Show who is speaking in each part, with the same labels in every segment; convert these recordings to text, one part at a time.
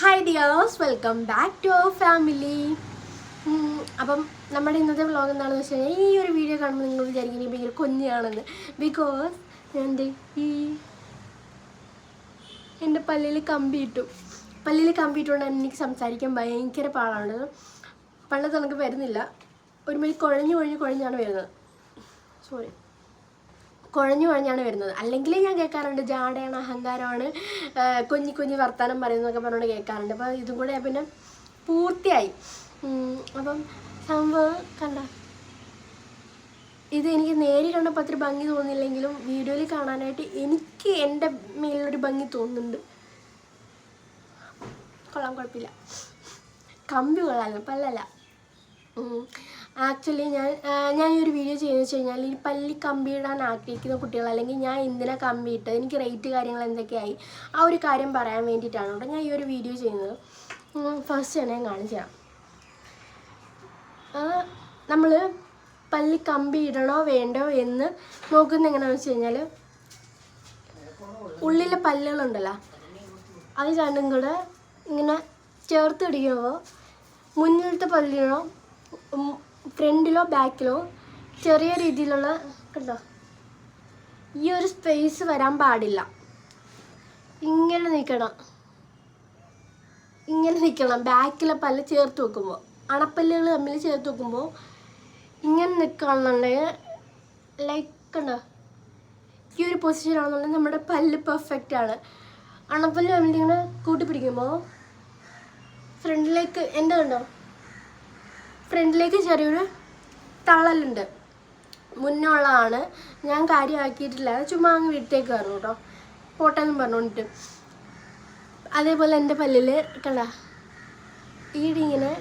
Speaker 1: Hi dears welcome back to our family അപ്പം നമ്മുടെ ഇന്നത്തെ വ്ളോഗ് എന്താണെന്ന് വെച്ച് കഴിഞ്ഞാൽ ഈ ഒരു വീഡിയോ കാണുമ്പോൾ നിങ്ങൾ വിചാരിക്കുന്നത് ഭയങ്കര കുഞ്ഞാണെന്ന്. ബിക്കോസ് ദേ ഈ എന്റെ പല്ലിൽ കമ്പി ഇട്ടു. പല്ലിൽ കമ്പി ഇട്ടുകൊണ്ട് എനിക്ക് സംസാരിക്കാൻ ഭയങ്കര പാടാണ്. പണ്ടത്തെ നമുക്ക് വരുന്നില്ല. ഒരുമാതിരി കുഴഞ്ഞു കുഴഞ്ഞു കുഴഞ്ഞാണ് വരുന്നത്. സോറി കുഴഞ്ഞു കുഴഞ്ഞാണ് വരുന്നത്. അല്ലെങ്കിൽ ഞാൻ കേൾക്കാറുണ്ട് ജാടയാണ് അഹങ്കാരമാണ് കുഞ്ഞു കുഞ്ഞി വർത്താനം പറയുന്നതൊക്കെ പറഞ്ഞുകൊണ്ട് കേൾക്കാറുണ്ട്. അപ്പോൾ ഇതും കൂടെ പിന്നെ പൂർത്തിയായി. അപ്പം സംഭവം കണ്ട. ഇത് എനിക്ക് നേരി കണ്ടപ്പോൾ അത്ര ഭംഗി തോന്നില്ലെങ്കിലും വീഡിയോയിൽ കാണാനായിട്ട് എനിക്ക് എന്റെ മേലൊരു ഭംഗി തോന്നുന്നുണ്ട്. കൊള്ളാം കുഴപ്പമില്ല. കമ്പി കൊള്ളാമല്ലോ പല്ലല്ല. ആക്ച്വലി ഞാൻ ഞാൻ ഈ ഒരു വീഡിയോ ചെയ്യുന്നത് വെച്ച് കഴിഞ്ഞാൽ ഈ പല്ലി കമ്പി ഇടാൻ ആഗ്രഹിക്കുന്ന കുട്ടികൾ അല്ലെങ്കിൽ ഞാൻ എന്തിനാ കമ്പി ഇട്ടത് എനിക്ക് റേറ്റ് കാര്യങ്ങൾ എന്തൊക്കെയായി ആ ഒരു കാര്യം പറയാൻ വേണ്ടിയിട്ടാണ് കേട്ടോ ഞാൻ ഈ ഒരു വീഡിയോ ചെയ്യുന്നത്. ഫസ്റ്റ് തന്നെ ഞാൻ കാണിച്ചു നമ്മൾ പല്ലി കമ്പി ഇടണോ വേണ്ടോ എന്ന് നോക്കുന്നത് എങ്ങനെയാണെന്ന് വെച്ച് കഴിഞ്ഞാൽ ഉള്ളിലെ പല്ലുകളുണ്ടല്ലോ അത് രണ്ടും കൂടെ ഇങ്ങനെ ചേർത്ത് ഇടിക്കുമ്പോൾ മുന്നിലത്തെ പല്ലിനോ ഫ്രണ്ടിലോ ബാക്കിലോ ചെറിയ രീതിയിലുള്ള കണ്ടോ? ഈ ഒരു സ്പേസ് വരാൻ പാടില്ല. ഇങ്ങനെ നിൽക്കണം ഇങ്ങനെ നിൽക്കണം ബാക്കിലെ പല്ല് ചേർത്ത് വെക്കുമ്പോൾ അണപ്പല്ലുകൾ തമ്മിൽ ചേർത്ത് വെക്കുമ്പോൾ ഇങ്ങനെ നിൽക്കുകയാണെന്നുണ്ടെങ്കിൽ ലൈക്ക് കണ്ടോ? ഈ ഒരു പൊസിഷൻ ആണെന്നുണ്ടെങ്കിൽ നമ്മുടെ പല്ല് പെർഫെക്റ്റ് ആണ്. അണപ്പല്ല് തമ്മിൽ ഇങ്ങനെ കൂട്ടി പിടിക്കുമ്പോൾ ഫ്രണ്ടിലേക്ക് എന്റെ കണ്ടോ? ഫ്രണ്ടിലേക്ക് ചെറിയൊരു തള്ളലുണ്ട്. മുന്നുള്ളതാണ് ഞാൻ കാര്യമാക്കിയിട്ടില്ല. ചുമ്മാ അങ്ങ് വീട്ടിലേക്ക് കയറും കേട്ടോ. പോട്ടെന്ന് പറഞ്ഞുകൊണ്ടിട്ട്. അതേപോലെ എന്റെ പല്ലിൽ കണ്ട ഈടിങ്ങനെ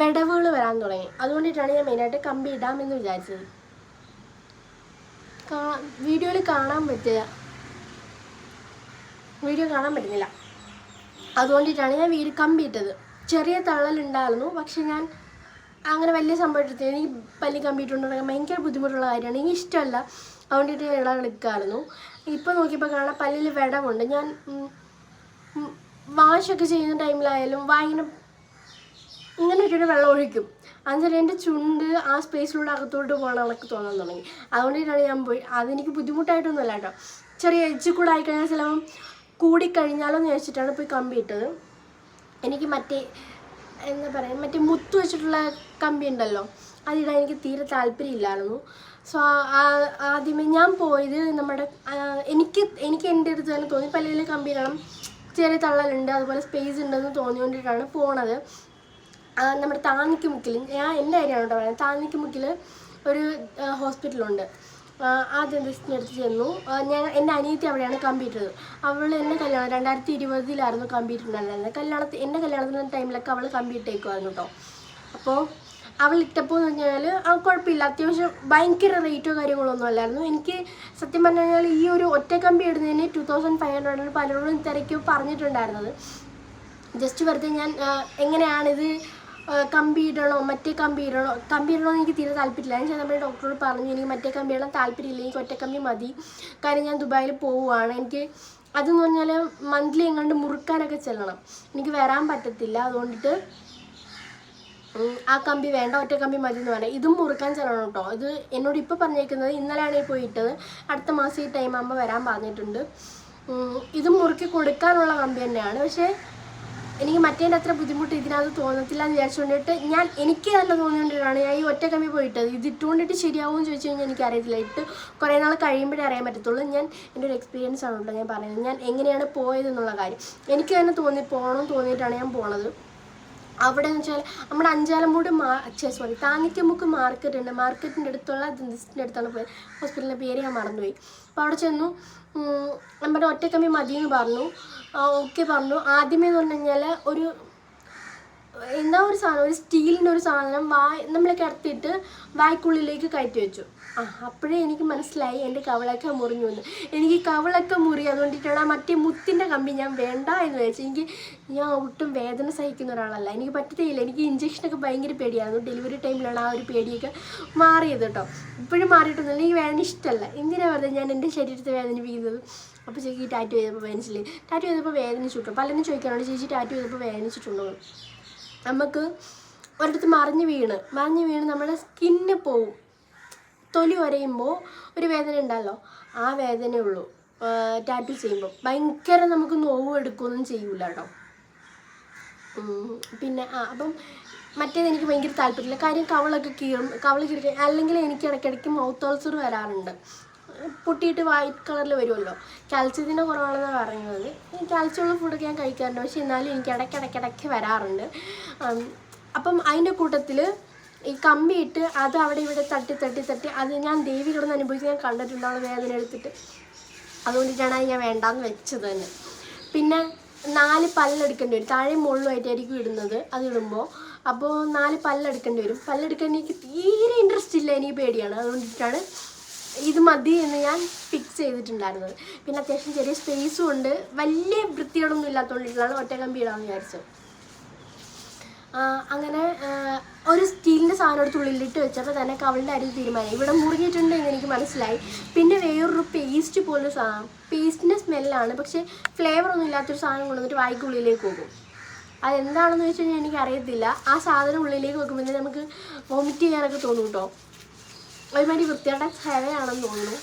Speaker 1: വിടവുകൾ വരാൻ തുടങ്ങി. അതുകൊണ്ടിട്ടാണ് ഞാൻ മെയിനായിട്ട് കമ്പി ഇടാമെന്ന് വിചാരിച്ചത്. വീഡിയോയിൽ കാണാൻ പറ്റുക വീഡിയോ കാണാൻ പറ്റുന്നില്ല. അതുകൊണ്ടിട്ടാണ് ഞാൻ വീട് കമ്പി ഇട്ടത്. ചെറിയ തള്ളലുണ്ടായിരുന്നു. പക്ഷെ ഞാൻ അങ്ങനെ വലിയ സംഭവം എനിക്ക് പല്ലി ഉണ്ടാക്കാൻ ഭയങ്കര ബുദ്ധിമുട്ടുള്ള കാര്യമാണ്. എനിക്ക് ഇഷ്ടമല്ല. അതുകൊണ്ടിട്ട് ഞാൻ ഇടാൻ എടുക്കാമായിരുന്നു ഇപ്പോൾ നോക്കിയപ്പോൾ കാണാൻ പല്ലിൽ വിടവുണ്ട്. ഞാൻ വാഷൊക്കെ ചെയ്യുന്ന ടൈമിലായാലും വായിങ്ങനെ ഇങ്ങനെ ഇട്ടിട്ട് വെള്ളം ഒഴിക്കും. അന്നേരം എന്റെ ചുണ്ട് ആ സ്പേസിലൂടെ അകത്തോട്ട് പോകണം തോന്നാൻ തുടങ്ങി. അതുകൊണ്ടിട്ടാണ് ഞാൻ പോയി. അതെനിക്ക് ബുദ്ധിമുട്ടായിട്ടൊന്നുമല്ല കേട്ടോ. ചെറിയ എജ്ജ് കൂടെ ആയിക്കഴിഞ്ഞാൽ ചിലപ്പം കൂടിക്കഴിഞ്ഞാലോ എന്ന് ചോദിച്ചിട്ടാണ് പോയി കമ്പി ഇട്ടത് എനിക്ക് മറ്റേ എന്താ പറയുക മറ്റേ മുത്തു വെച്ചിട്ടുള്ള കമ്പി ഉണ്ടല്ലോ. അതിടാൻ എനിക്ക് തീരെ താല്പര്യമില്ലായിരുന്നു. സോ ആദ്യമേ ഞാൻ പോയത് നമ്മുടെ എനിക്ക് എനിക്ക് എന്റെ അടുത്ത് തന്നെ തോന്നി പല കമ്പി ഇടണം ചെറിയ തള്ളലുണ്ട് അതുപോലെ സ്പേസ് ഉണ്ടെന്ന് തോന്നിക്കൊണ്ടിട്ടാണ് പോണത്. നമ്മുടെ താന്നിക്ക് മുക്കിൽ ഞാൻ എന്റെ കാര്യമാണ് കേട്ടോ പറയുന്നത്. താന്നിക്ക് മുക്കിൽ ഒരു ഹോസ്പിറ്റലുണ്ട് ആദ്യം ടെസ്റ്റിന് അടുത്ത് ചെന്നു. ഞാൻ എന്റെ അനിയത്തി അവിടെയാണ് കമ്പ്യൂട്ടർ അവൾ എന്നെ കല്യാണം രണ്ടായിരത്തി ഇരുപതിലായിരുന്നു കമ്പ്യൂട്ടർ ഉണ്ടായിരുന്നത്. കല്യാണത്തിൽ എന്റെ കല്യാണത്തിന്റെ ടൈമിലൊക്കെ അവൾ കമ്പ്യൂട്ടർ ആയിക്കുമായിരുന്നു കേട്ടോ. അപ്പോൾ അവൾ ഇട്ടപ്പോൾ എന്ന് പറഞ്ഞാൽ ആ കുഴപ്പമില്ല. അത്യാവശ്യം ഭയങ്കര റേറ്റോ കാര്യങ്ങളോ ഒന്നും അല്ലായിരുന്നു. എനിക്ക് സത്യം പറഞ്ഞു കഴിഞ്ഞാൽ ഈ ഒരു ഒറ്റ കമ്പി ഇടുന്നതിന് ടു തൗസൻഡ് ഫൈവ് ഹൺഡ്രഡ് പലരോടും തിരക്കി പറഞ്ഞിട്ടുണ്ടായിരുന്നത്. ജസ്റ്റ് വെറുതെ ഞാൻ എങ്ങനെയാണിത് ആ, കമ്പി ഇടണോ മറ്റേ കമ്പി ഇടണോ കമ്പി ഇടണോ എനിക്ക് തീരെ താല്പര്യമില്ല. ഞാൻ നമ്മുടെ ഡോക്ടറോട് പറഞ്ഞു എനിക്ക് മറ്റേ കമ്പി ഇടാൻ താല്പര്യമില്ല എനിക്ക് ഒറ്റക്കമ്പി കമ്പി മതി. കാര്യം ഞാൻ ദുബായിൽ പോവുകയാണ് എനിക്ക് അതെന്ന് പറഞ്ഞാൽ മന്ത്ലി എങ്ങാണ്ട് മുറുക്കാനൊക്കെ ചെല്ലണം. എനിക്ക് വരാൻ പറ്റത്തില്ല. അതുകൊണ്ടിട്ട് ആ കമ്പി വേണ്ട ഒറ്റ കമ്പി മതി എന്ന് പറയാം ഇതും മുറുക്കാൻ ചെല്ലണം കേട്ടോ ഇത് എന്നോട് ഇപ്പോൾ പറഞ്ഞേക്കുന്നത് ഇന്നലെയാണ് ഈ പോയിട്ടത്. അടുത്ത മാസം ഈ ടൈം ആകുമ്പോൾ വരാൻ പറഞ്ഞിട്ടുണ്ട്. ഇതും മുറുക്കി കൊടുക്കാനുള്ള കമ്പി തന്നെയാണ്. പക്ഷേ എനിക്ക് മറ്റേന്റെ അത്ര ബുദ്ധിമുട്ട് ഇതിനകത്ത് തോന്നത്തില്ല എന്ന് വിചാരിച്ചുകൊണ്ടിട്ട് ഞാൻ എനിക്ക് നല്ല തോന്നിക്കൊണ്ടിട്ടാണ് ഞാൻ ഈ ഒറ്റ കമ്മി പോയിട്ടത്. ഇത് ഇട്ടുകൊണ്ടിട്ട് ശരിയാവുമെന്ന് ചോദിച്ചു കഴിഞ്ഞാൽ എനിക്കറിയത്തില്ല ഇട്ട് കുറേ നാൾ കഴിയുമ്പോഴേ അറിയാൻ പറ്റത്തുള്ളൂ. ഞാൻ എന്റെ ഒരു എക്സ്പീരിയൻസ് ആണ് കേട്ടോ ഞാൻ പറയുന്നത് ഞാൻ എങ്ങനെയാണ് പോയതെന്നുള്ള കാര്യം. എനിക്ക് തന്നെ തോന്നി പോകണം തോന്നിയിട്ടാണ് ഞാൻ പോണത്. അവിടെ എന്ന് വെച്ചാൽ നമ്മുടെ അഞ്ചാലമ്പൂട് മാ സോറി താന്നിക്കമുക്ക് മാർക്കറ്റ് ഉണ്ട്. മാർക്കറ്റിന്റെ അടുത്തുള്ള ദിന്ദിസിന്റെ അടുത്താണ് പോയത്. ഹോസ്പിറ്റലിന്റെ പേര് ഞാൻ മറന്നുപോയി. അപ്പോൾ അവിടെ ചെന്നു. നമ്മുടെ ഒറ്റക്കമ്പി മതി എന്ന് പറഞ്ഞു. ഓക്കെ പറഞ്ഞു. ആദ്യമേ എന്ന് പറഞ്ഞു കഴിഞ്ഞാൽ ഒരു എന്താ ഒരു സാധനം? ഒരു സ്റ്റീലിന്റെ ഒരു സാധനം വായ നമ്മളെ കിടത്തിയിട്ട് വായ്ക്കുള്ളിലേക്ക് കയറ്റി വെച്ചു. ആ അപ്പോഴേ എനിക്ക് മനസ്സിലായി എന്റെ കവളൊക്കെ മുറിഞ്ഞു എന്ന്. എനിക്ക് കവളൊക്കെ മുറി അതുകൊണ്ടിട്ടാണ് ആ മറ്റേ മുത്തിന്റെ കമ്പി ഞാൻ വേണ്ട എന്ന് വെച്ചു എനിക്ക് ഞാൻ ഒട്ടും വേദന സഹിക്കുന്ന ഒരാളല്ല. എനിക്ക് പറ്റത്തേയില്ല. എനിക്ക് ഇഞ്ചക്ഷനൊക്കെ ഭയങ്കര പേടിയായിരുന്നു ഡെലിവറി ടൈമിലാണ് ആ ഒരു പേടിയൊക്കെ മാറിയത് കേട്ടോ. ഇപ്പോഴും മാറിയിട്ടൊന്നുമില്ല എനിക്ക് വേദന ഇഷ്ടമല്ല. എന്തിനാ വെറുതെ ഞാൻ എന്റെ ശരീരത്തെ വേദനിപ്പിക്കുന്നത്? അപ്പോൾ ചേച്ചി ടാറ്റു ചെയ്തപ്പോൾ വേദനിച്ചില്ല? ടാറ്റു ചെയ്തപ്പോൾ വേദനിച്ചിട്ടു പലരും ചോദിക്കാറുണ്ട് ചേച്ചി ടാറ്റു ചെയ്തപ്പോൾ വേദനിച്ചിട്ടുണ്ടോ. നമുക്ക് ഒരിടത്ത് മറിഞ്ഞ് വീണ്. മറിഞ്ഞ് വീണ് നമ്മുടെ സ്കിന്ന് പോവും. തൊലി വരയുമ്പോൾ ഒരു വേദന ഉണ്ടല്ലോ? ആ വേദനയേ ഉള്ളൂ. ടാറ്റു ചെയ്യുമ്പോൾ ഭയങ്കര നമുക്ക് നോവും എടുക്കുകയൊന്നും ചെയ്യൂല കേട്ടോ. പിന്നെ ആ അപ്പം മറ്റേത് എനിക്ക് ഭയങ്കര താല്പര്യമില്ല. കാര്യം കവളൊക്കെ കീറും കവൾ കീറി അല്ലെങ്കിൽ എനിക്ക് ഇടയ്ക്കിടയ്ക്ക് മൗത്ത് ഓൾസർ വരാറുണ്ട്. പൊട്ടിയിട്ട് വൈറ്റ് കളറിൽ വരുമല്ലോ. കാൽസ്യത്തിന്റെ കുറവാണെന്നാണ് പറയുന്നത്. കാൽസ്യമുള്ള ഫുഡൊക്കെ ഞാൻ കഴിക്കാറുണ്ട്. പക്ഷെ എന്നാലും എനിക്ക് ഇടയ്ക്കിടയ്ക്കിടയ്ക്ക് വരാറുണ്ട്. അപ്പം അതിന്റെ കൂട്ടത്തിൽ ഈ കമ്പിയിട്ട് അത് അവിടെ ഇവിടെ തട്ടി തട്ടി തട്ടി. അത് ഞാൻ ദേവി കിടന്ന് അനുഭവിച്ച് ഞാൻ കണ്ടിട്ടുണ്ട് അവളെ വേദന എടുത്തിട്ട്. അതുകൊണ്ടിട്ടാണ് ഞാൻ വേണ്ടാന്ന് വെച്ചത് തന്നെ. പിന്നെ നാല് പല്ലെടുക്കേണ്ടി വരും. താഴെ മുകളിലുമായിട്ടായിരിക്കും ഇടുന്നത് അത് ഇടുമ്പോൾ അപ്പോൾ നാല് പല്ലെടുക്കേണ്ടി വരും. പല്ലെടുക്കാൻ എനിക്ക് തീരെ ഇൻട്രസ്റ്റ് ഇല്ല എനിക്ക് പേടിയാണ്. അതുകൊണ്ടിട്ടാണ് ഇത് മതി എന്ന് ഞാൻ ഫിക്സ് ചെയ്തിട്ടുണ്ടായിരുന്നത്. പിന്നെ അത്യാവശ്യം ചെറിയ സ്പേസും ഉണ്ട്. വലിയ വൃത്തികളൊന്നും ഇല്ലാത്തതുകൊണ്ടിട്ടാണ് ഒറ്റ കമ്പി ഇടാമെന്ന് വിചാരിച്ചത് അങ്ങനെ ഒരു സ്റ്റീലിന്റെ സാധനം എടുത്ത് ഉള്ളിലിട്ട് വെച്ചപ്പോൾ തന്നെ കവളിന്റെ അരി തീരുമാനം ഇവിടെ മുറിഞ്ഞിട്ടുണ്ട് എന്ന് എനിക്ക് മനസ്സിലായി. പിന്നെ വേറൊരു പേസ്റ്റ് പോലൊരു സാധനം പേസ്റ്റിന്റെ സ്മെല്ലാണ് പക്ഷേ ഫ്ലേവർ ഒന്നും ഇല്ലാത്തൊരു സാധനം കൊണ്ടുവന്നിട്ട് വായിക്കുള്ളിലേക്ക് പോകും. അതെന്താണെന്ന് വെച്ച് കഴിഞ്ഞാൽ എനിക്ക് അറിയത്തില്ല ആ സാധനം ഉള്ളിലേക്ക് വെക്കുമ്പോൾ നമുക്ക് വോമിറ്റ് ചെയ്യാനൊക്കെ തോന്നും കേട്ടോ ഒരുമാതിരി വൃത്തിയുടെ ഹെവയാണെന്ന് തോന്നുന്നു.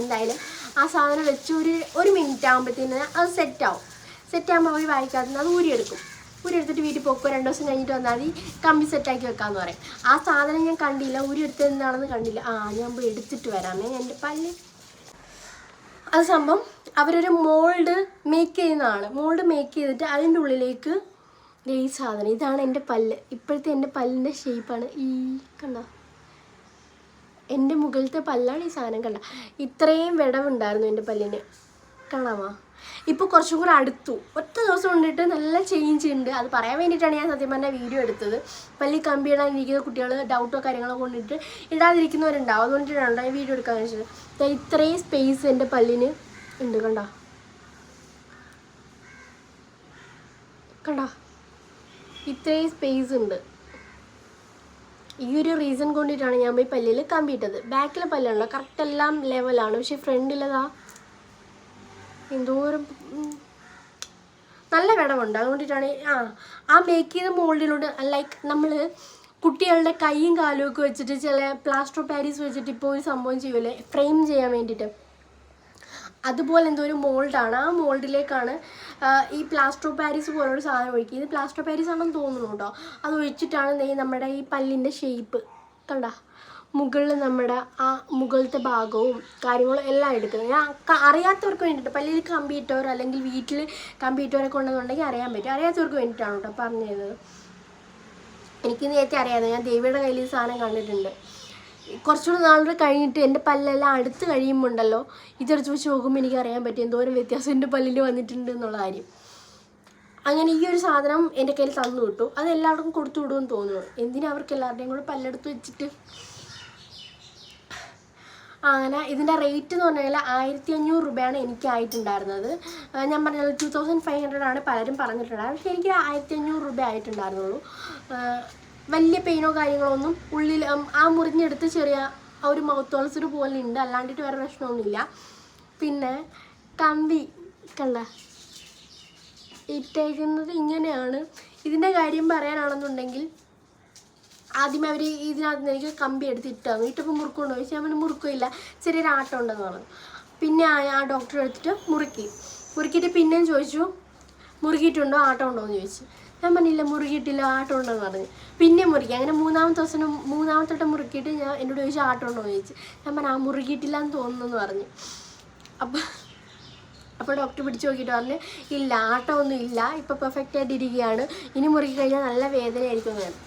Speaker 1: എന്തായാലും ആ സാധനം വെച്ച് ഒരു ഒരു മിനിറ്റ് ആകുമ്പോഴത്തേന് അത് സെറ്റാവും സെറ്റാകുമ്പോൾ അവർ വായിക്കാതെ അത് ഊരിയെടുക്കും. ഊരിയെടുത്തിട്ട് വീട്ടിൽ പോക്കോ രണ്ട് ദിവസം കഴിഞ്ഞിട്ട് വന്നാൽ മതി. കമ്പി സെറ്റാക്കി വെക്കാമെന്ന് പറയും. ആ സാധനം ഞാൻ കണ്ടില്ല. ഊരിയെടുത്തത് എന്താണെന്ന് കണ്ടില്ല. ആ ഞാൻ പോയി എടുത്തിട്ട് വരാമേ എന്റെ പല്ല്. അത് സംഭവം അവരൊരു മോൾഡ് മേക്ക് ചെയ്യുന്നതാണ് മോൾഡ് മേക്ക് ചെയ്തിട്ട് അതിന്റെ ഉള്ളിലേക്ക് ഈ സാധനം. ഇതാണ് എന്റെ പല്ല്. ഇപ്പോഴത്തെ എന്റെ പല്ലിന്റെ ഷേപ്പാണ് ഈ കണ്ടോ? എന്റെ മുകളിലത്തെ പല്ലാണ് ഈ സാധനം കണ്ട ഇത്രയും വിടവുണ്ടായിരുന്നു എന്റെ പല്ലിന്. കാണാമോ? ഇപ്പോൾ കുറച്ചും കൂടെ അടുത്തു. ഒറ്റ ദിവസം കൊണ്ടിട്ട് നല്ല ചേഞ്ച് ഉണ്ട്. അത് പറയാൻ വേണ്ടിയിട്ടാണ് ഞാൻ സത്യം പറഞ്ഞാൽ വീഡിയോ എടുത്തത്. വലിയ കമ്പി ഇടാനിരിക്കുന്ന കുട്ടികൾ ഡൗട്ടോ കാര്യങ്ങളോ കൊണ്ടിട്ട് ഇടാതിരിക്കുന്നവരുണ്ടാവും. അതുകൊണ്ടിട്ടാണ് ഞാൻ വീഡിയോ എടുക്കാൻ വെച്ചത്. ഇത്രയും സ്പേസ് എന്റെ പല്ലിന് ഉണ്ട് കണ്ടോ? കണ്ടോ? ഇത്രയും സ്പേസ് ഉണ്ട്. ഈ ഒരു റീസൺ കൊണ്ടിട്ടാണ് ഞാൻ പോയി പല്ലിൽ കമ്പിയിട്ടത് ബാക്കിലെ പല്ലാണല്ലോ കറക്റ്റ് എല്ലാം ലെവലാണ് പക്ഷേ ഫ്രണ്ടിലതാ എന്തോരം നല്ല വിടവുണ്ട്. അതുകൊണ്ടിട്ടാണ് ആ ആ മേക്ക് ചെയ്ത മോൾഡിലോട്ട് ലൈക്ക് നമ്മൾ കുട്ടികളുടെ കൈയും കാലും ഒക്കെ വെച്ചിട്ട് ചില പ്ലാസ്റ്റർ പാരീസ് വെച്ചിട്ട് ഇപ്പോൾ ഒരു സംഭവം ചെയ്യൂലേ? ഫ്രെയിം ചെയ്യാൻ വേണ്ടിയിട്ട്. അതുപോലെ എന്തോ ഒരു മോൾഡാണ്. ആ മോൾഡിലേക്കാണ് ഈ പ്ലാസ്റ്റർ പാരീസ് പോലൊരു സാധനം ഒഴിക്കുക ഇത് പ്ലാസ്റ്റർ പാരീസ് ആണെന്ന് തോന്നുന്നു കേട്ടോ. അത് ഒഴിച്ചിട്ടാണ് നെയ് നമ്മുടെ ഈ പല്ലിന്റെ ഷേപ്പ് കണ്ട? മുകളിൽ നമ്മുടെ ആ മുകളിലത്തെ ഭാഗവും കാര്യങ്ങളും എല്ലാം എടുക്കുന്നത്. ഞാൻ അറിയാത്തവർക്ക് വേണ്ടിയിട്ട് പള്ളിയിൽ കമ്പ്യൂട്ടറോ അല്ലെങ്കിൽ വീട്ടിൽ കമ്പ്യൂട്ടറൊക്കെ ഉണ്ടെന്നുണ്ടെങ്കിൽ അറിയാൻ പറ്റും. അറിയാത്തവർക്ക് വേണ്ടിയിട്ടാണ് കേട്ടോ പറഞ്ഞു തരുന്നത്. എനിക്ക് നേരത്തെ അറിയാതെ ഞാൻ ദേവിയുടെ കയ്യിൽ സാധനം കണ്ടിട്ടുണ്ട്. കുറച്ചുകൂടെ നാളുകൾ കഴിഞ്ഞിട്ട് എന്റെ പല്ലെല്ലാം അടുത്ത് കഴിയുമ്പോൾ ഉണ്ടല്ലോ ഇതെടുത്ത് വെച്ച് നോക്കുമ്പോൾ എനിക്ക് അറിയാൻ പറ്റും എന്തോരം വ്യത്യാസം എന്റെ പല്ലിൽ വന്നിട്ടുണ്ട് എന്നുള്ള കാര്യം. അങ്ങനെ ഈ ഒരു സാധനം എന്റെ കയ്യിൽ തന്നു കിട്ടും അത് എല്ലാവർക്കും കൊടുത്തു വിടുമെന്ന് തോന്നുന്നു. എന്തിനാ അവർക്ക് എല്ലാവരുടെയും കൂടെ പല്ലെടുത്ത് വെച്ചിട്ട് അങ്ങനെ ഇതിന്റെ റേറ്റ് എന്ന് പറഞ്ഞാൽ ആയിരത്തി അഞ്ഞൂറ് രൂപയാണ് എനിക്കായിട്ടുണ്ടായിരുന്നത്. ഞാൻ പറഞ്ഞത് ടു തൗസൻഡ് ഫൈവ് ഹൺഡ്രഡ് ആണ് പലരും പറഞ്ഞിട്ടുണ്ടായിരുന്നത്. പക്ഷേ എനിക്ക് ആയിരത്തി അഞ്ഞൂറ് രൂപ ആയിട്ടുണ്ടായിരുന്നുള്ളൂ. വലിയ പെയിനോ കാര്യങ്ങളോ ഒന്നും ഉള്ളിൽ ആ മുറിഞ്ഞെടുത്ത് ചെറിയ ആ ഒരു മൗത്ത് ഓൾസർ പോലെ ഉണ്ട്. അല്ലാണ്ടിട്ട് വേറെ പ്രശ്നമൊന്നുമില്ല. പിന്നെ കമ്പി കണ്ട ഇട്ടേക്കുന്നത് ഇങ്ങനെയാണ്. ഇതിന്റെ കാര്യം പറയാനാണെന്നുണ്ടെങ്കിൽ ആദ്യമേ അവർ ഇതിനകത്ത് എനിക്ക് കമ്പി എടുത്ത് ഇട്ടാന്ന് ഇട്ടപ്പോൾ മുറുക്കുണ്ടോ? ചോദിച്ചാൽ അവന് മുറുക്കില്ല ചെറിയൊരു ആട്ടം ഉണ്ടെന്ന് പറഞ്ഞു. പിന്നെ ആ ഡോക്ടർ എടുത്തിട്ട് മുറുക്കി. മുറുക്കിയിട്ട് പിന്നെയും ചോദിച്ചു മുറുകിയിട്ടുണ്ടോ ആട്ടം ഉണ്ടോ? എന്ന് ചോദിച്ചു. ഞാൻ പറഞ്ഞില്ല മുറുകിയിട്ടില്ല ആട്ടം ഉണ്ടെന്ന് പറഞ്ഞു. പിന്നെ മുറുക്കി. അങ്ങനെ മൂന്നാമത്തെ ദിവസം മൂന്നാമത്തെ വട്ടം മുറുക്കിയിട്ട് ഞാൻ എന്നോട് ചോദിച്ചു ആട്ടം ഉണ്ടോ? എന്ന് ചോദിച്ചു. ഞാൻ പറഞ്ഞു ആ മുറുകിയിട്ടില്ല എന്ന് തോന്നുന്നു പറഞ്ഞു. അപ്പം അപ്പോൾ ഡോക്ടർ പിടിച്ചു നോക്കിയിട്ട് പറഞ്ഞു ഇല്ല ആട്ടമൊന്നും ഇല്ല. ഇപ്പോൾ പെർഫെക്റ്റ് ആയിട്ട് ഇരിക്കുകയാണ് ഇനി മുറുക്കി കഴിഞ്ഞാൽ നല്ല വേദനയായിരിക്കും എന്ന് പറഞ്ഞു.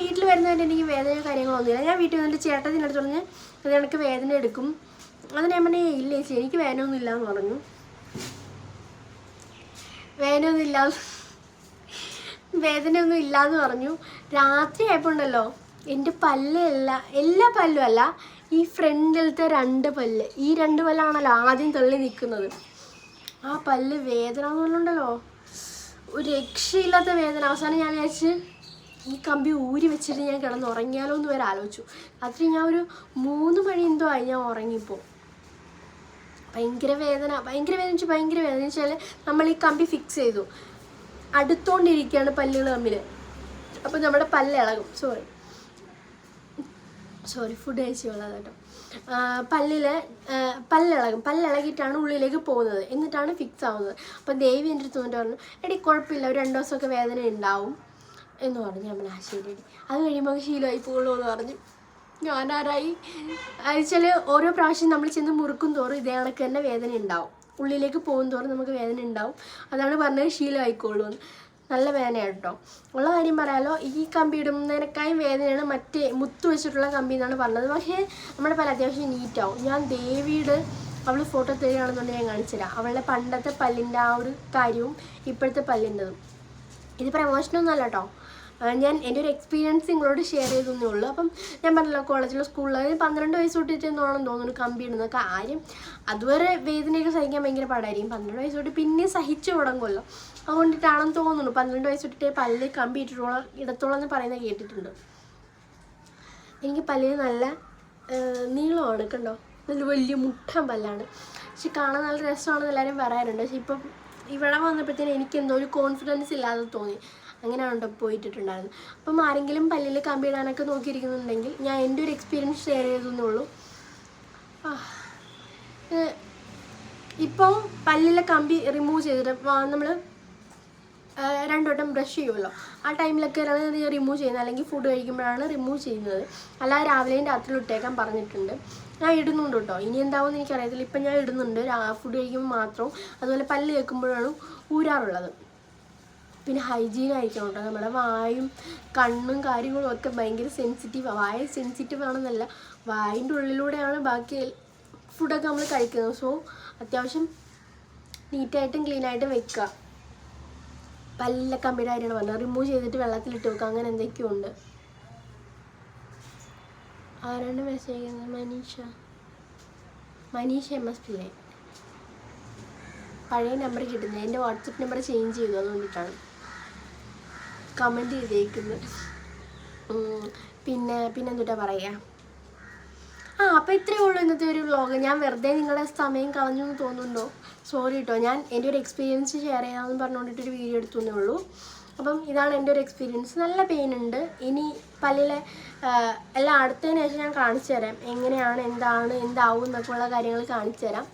Speaker 1: വീട്ടിൽ വരുന്നതിന്റെ എനിക്ക് വേദനയോ കാര്യങ്ങളൊന്നുമില്ല ഞാൻ വീട്ടിൽ വന്നിട്ട് ചേട്ടൻ അടുത്ത് പറഞ്ഞ് അത് എനിക്ക് വേദന എടുക്കും. അത് ഞാൻ പറഞ്ഞാൽ ഇല്ല ചേച്ചി എനിക്ക് വേദനയൊന്നും എന്ന് പറഞ്ഞു. വേദനയൊന്നും ഇല്ല വേദനയൊന്നും ഇല്ല എന്ന് പറഞ്ഞു. രാത്രി ആയപ്പോൾ ഉണ്ടല്ലോ എന്റെ പല്ലല്ല എല്ലാ പല്ലും അല്ല ഈ ഫ്രണ്ടിലത്തെ രണ്ട് പല്ല് ഈ രണ്ട് പല്ലാണല്ലോ ആദ്യം തള്ളി നിൽക്കുന്നത്. ആ പല്ല് വേദന എന്ന് പറഞ്ഞുണ്ടല്ലോ ഒരു രക്ഷയില്ലാത്ത വേദന. അവസാനം ഞാൻ വിചാരിച്ച് ഈ കമ്പി ഊരി വെച്ചിട്ട് ഞാൻ കിടന്ന് ഉറങ്ങിയാലോ എന്ന് വരെ ആലോചിച്ചു. രാത്രി ഞാൻ ഒരു മൂന്ന് മണി എന്തോ ആയി ഞാൻ ഉറങ്ങിപ്പോൾ ഭയങ്കര വേദന ഭയങ്കര വേദന വെച്ചാൽ ഭയങ്കര വേദന. വെച്ചാൽ നമ്മൾ ഈ കമ്പി ഫിക്സ് ചെയ്തു. അടുത്തോണ്ടിരിക്കുകയാണ് പല്ലുകൾ തമ്മിൽ. അപ്പം നമ്മുടെ പല്ല് ഇളകും. സോറി സോറി ഫുഡ് കഴിച്ചുള്ളത് കേട്ടോ പല്ലിലെ പല്ലിളകും പല്ലിളകിയിട്ടാണ് ഉള്ളിലേക്ക് പോകുന്നത്. എന്നിട്ടാണ് ഫിക്സ് ആവുന്നത്. അപ്പം ദേവി എന്റെ അടുത്ത് പറഞ്ഞു എടി കുഴപ്പമില്ല. ഒരു രണ്ട് ദിവസമൊക്കെ വേദന ഉണ്ടാവും. എന്ന് പറഞ്ഞു നമ്മൾ ആ അത് കഴിയുമ്പോൾ ശീലമായി പോകുള്ളൂ എന്ന് പറഞ്ഞു. ഞാനാരായി? വെച്ചാൽ ഓരോ പ്രാവശ്യം നമ്മൾ ചെന്ന് മുറുക്കും തോറും ഇതേ കണക്ക് തന്നെ വേദന ഉണ്ടാവും. ഉള്ളിലേക്ക് പോകും തോറും നമുക്ക് വേദന ഉണ്ടാവും. അതാണ് പറഞ്ഞത് ശീലമായിക്കോളൂ എന്ന്. നല്ല വേദനയാണ് കേട്ടോ. ഉള്ള കാര്യം പറയാലോ ഈ കമ്പി ഇടുന്നതിനേക്കാളും വേദനയാണ് മറ്റേ മുത്ത് വെച്ചിട്ടുള്ള കമ്പി എന്നാണ് പറഞ്ഞത്. പക്ഷേ നമ്മുടെ പല അത്യാവശ്യം നീറ്റാവും ഞാൻ ദേവിയുടെ അവൾ ഫോട്ടോ തരികയാണെന്നുണ്ടെങ്കിൽ ഞാൻ കാണിച്ചുതരാം. അവളുടെ പണ്ടത്തെ പല്ലിന്റെ ആ ഒരു കാര്യവും ഇപ്പോഴത്തെ പല്ലിന്റെതും. ഇത് പ്രമോഷനൊന്നും അല്ല കേട്ടോ. ഞാൻ എന്റെ ഒരു എക്സ്പീരിയൻസ് നിങ്ങളോട് ഷെയർ ചെയ്തേ ഉള്ളൂ. അപ്പം ഞാൻ പറഞ്ഞല്ലോ കോളേജിലോ സ്കൂളിലോ പന്ത്രണ്ട് വയസ്സ് തൊട്ടിട്ടെന്നോളം തോന്നുന്നു കമ്പി ഇടുന്നത്. കാര്യം അതുവരെ വേദനയൊക്കെ സഹിക്കാൻ ഭയങ്കര പാടായിരിക്കും. പന്ത്രണ്ട് വയസ്സ് തൊട്ട് പിന്നെ സഹിച്ചു തുടങ്ങുമല്ലോ. അതുകൊണ്ടിട്ടാണെന്ന് തോന്നുന്നു. പന്ത്രണ്ട് വയസ്സ് തൊട്ടിട്ട് പല്ല് കമ്പി ഇട്ടിട്ടോളം ഇടത്തോളം എന്ന് പറയുന്നത് കേട്ടിട്ടുണ്ട്. എനിക്ക് പല്ലിന് നല്ല നീളമാണ് കണ്ടോ? നല്ല വലിയ മുട്ടൻ പല്ലാണ്. പക്ഷെ കാണാൻ നല്ല രസമാണെന്ന് എല്ലാവരും പറയാറുണ്ട്. പക്ഷെ ഇപ്പം ഇവിടെ വന്നപ്പോഴത്തേനും എനിക്ക് എന്തോ ഒരു കോൺഫിഡൻസ് ഇല്ലാതെ തോന്നി. അങ്ങനെയാണ് ഉണ്ടോ പോയിട്ടിട്ടുണ്ടായിരുന്നത്? അപ്പം ആരെങ്കിലും പല്ലിൽ കമ്പി ഇടാനൊക്കെ നോക്കിയിരിക്കുന്നുണ്ടെങ്കിൽ ഞാൻ എന്റെ ഒരു എക്സ്പീരിയൻസ് ഷെയർ ചെയ്തെന്നേ ഉള്ളൂ. ഇപ്പം പല്ലിലെ കമ്പി റിമൂവ് ചെയ്തിട്ട് നമ്മൾ രണ്ടു വട്ടം ബ്രഷ് ചെയ്യുമല്ലോ ആ ടൈമിലൊക്കെയാണ് റിമൂവ് ചെയ്യുന്നത് അല്ലെങ്കിൽ ഫുഡ് കഴിക്കുമ്പോഴാണ് റിമൂവ് ചെയ്യുന്നത്. അല്ല രാവിലെയും രാത്രി ഇട്ടേക്കാൻ പറഞ്ഞിട്ടുണ്ട്. ഞാൻ ഇടുന്നുണ്ട് കേട്ടോ. ഇനി എന്താവും എനിക്കറിയത്തില്ല. ഇപ്പം ഞാൻ ഇടുന്നുണ്ട്. ഫുഡ് കഴിക്കുമ്പോൾ മാത്രവും. അതുപോലെ പല്ല് കേൾക്കുമ്പോഴാണ് ഊരാറുള്ളത്. പിന്നെ ഹൈജീൻ ആയിരിക്കണം കേട്ടോ. നമ്മുടെ വായും കണ്ണും കാര്യങ്ങളും ഒക്കെ ഭയങ്കര സെൻസിറ്റീവാണ് വായ സെൻസിറ്റീവ് ആണെന്നല്ല വായിന്റെ ഉള്ളിലൂടെയാണ് ബാക്കി ഫുഡൊക്കെ നമ്മൾ കഴിക്കുന്നത്. സോ അത്യാവശ്യം നീറ്റായിട്ടും ക്ലീനായിട്ടും വെക്കുക. പല്ല കമ്പിയുടെ കാര്യമാണ് പറഞ്ഞത്. റിമൂവ് ചെയ്തിട്ട് വെള്ളത്തിലിട്ട് വെക്കുക. അങ്ങനെ എന്തൊക്കെയോ ഉണ്ട്. ആരാണ് മെസ്സേജ് ചെയ്യുന്നത്? മനീഷ. മനീഷ എം എസ് പിള്ളേ. പഴയ നമ്പർ കിട്ടുന്നത് എന്റെ വാട്സപ്പ് നമ്പർ ചേഞ്ച് ചെയ്തു. അതുകൊണ്ടിട്ടാണ് കമന്റ് ചെയ്തേക്കുന്നത് പിന്നെ പിന്നെ എന്തുട്ടാ പറയുക ആ അപ്പോൾ ഇത്രയേ ഉള്ളൂ ഇന്നത്തെ ഒരു വ്ളോഗ് ഞാൻ വെറുതെ നിങ്ങളുടെ സമയം കളഞ്ഞു എന്ന് തോന്നുന്നുണ്ടോ? സോറി കേട്ടോ ഞാൻ എന്റെ ഒരു എക്സ്പീരിയൻസ് ഷെയർ ചെയ്യാമെന്ന് പറഞ്ഞുകൊണ്ടിട്ടൊരു വീഡിയോ എടുത്തു എന്നേ ഉള്ളൂ. അപ്പം ഇതാണ് എന്റെ ഒരു എക്സ്പീരിയൻസ് നല്ല പെയിൻ ഉണ്ട്. ഇനി പല്ലിലെ എല്ലാം അടുത്തതിന് ശേഷം ഞാൻ കാണിച്ചു തരാം എങ്ങനെയാണ് എന്താണ് എന്താവും എന്നൊക്കെയുള്ള കാര്യങ്ങൾ കാണിച്ചു തരാം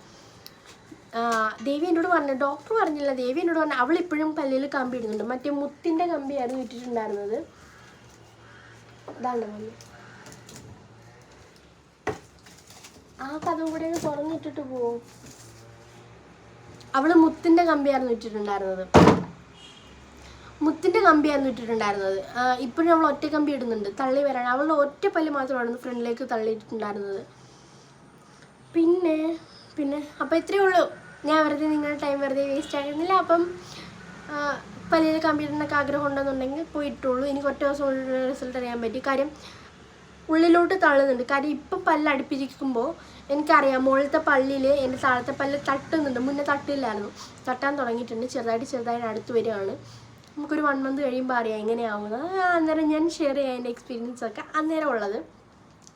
Speaker 1: ദേവി എന്നോട് പറഞ്ഞു ഡോക്ടർ പറഞ്ഞില്ല ദേവി എന്നോട് പറഞ്ഞു അവൾ ഇപ്പോഴും പല്ലിൽ കമ്പി ഇടുന്നുണ്ട്. മറ്റേ മുത്തിന്റെ കമ്പിയായിരുന്നു ഇട്ടിട്ടുണ്ടായിരുന്നത്. ഇതാണ് മമ്മി? ആ കഥ കൂടെ തുറന്നിട്ടിട്ട് പോവും? അവൾ മുത്തിന്റെ കമ്പിയായിരുന്നു ഇട്ടിട്ടുണ്ടായിരുന്നത്. മുത്തിന്റെ കമ്പിയായിരുന്നു ഇട്ടിട്ടുണ്ടായിരുന്നത്. ഇപ്പോഴും അവൾ ഒറ്റ കമ്പി ഇടുന്നുണ്ട്. തള്ളി വരാൻ. അവളുടെ ഒറ്റ പല്ല് മാത്രമാണ് ഫ്രണ്ടിലേക്ക് തള്ളിയിട്ടുണ്ടായിരുന്നത് പിന്നെ പിന്നെ അപ്പം ഇത്രയേ ഉള്ളൂ. ഞാൻ വെറുതെ നിങ്ങളുടെ ടൈം വെറുതെ വേസ്റ്റ് ആക്കുന്നില്ല അപ്പം പലരും കമ്പ്യൂട്ടറിനൊക്കെ ആഗ്രഹം ഉണ്ടെന്നുണ്ടെങ്കിൽ പോയിട്ടുള്ളൂ. എനിക്ക് ഒറ്റ ദിവസം കൊണ്ട് റിസൾട്ട് അറിയാൻ പറ്റി. കാര്യം ഉള്ളിലോട്ട് തള്ളുന്നുണ്ട്. കാര്യം ഇപ്പം പല്ല് അടുപ്പിച്ചിരിക്കുമ്പോൾ എനിക്കറിയാം മുകളിലത്തെ പല്ലിൽ എന്റെ താഴത്തെ പല്ല് തട്ടുന്നുണ്ട്. മുന്നേ തട്ടില്ലായിരുന്നു. തട്ടാൻ തുടങ്ങിയിട്ടുണ്ട്. ചെറുതായിട്ട് ചെറുതായിട്ട് അടുത്ത് വരികയാണ്. നമുക്കൊരു വൺ മന്ത് കഴിയുമ്പോൾ അറിയാം എങ്ങനെയാവുന്നത്. അന്നേരം ഞാൻ ഷെയർ ചെയ്യാം എന്റെ എക്സ്പീരിയൻസൊക്കെ അന്നേരം ഉള്ളത്.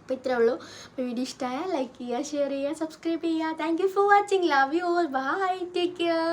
Speaker 1: അപ്പോൾ ഇത്രേ ഉള്ളൂ. അപ്പോൾ വീഡിയോ ഇഷ്ടമായാൽ ലൈക്ക് ചെയ്യുക ഷെയർ ചെയ്യുക സബ്സ്ക്രൈബ് ചെയ്യുക. Thank you for watching love you all bye take care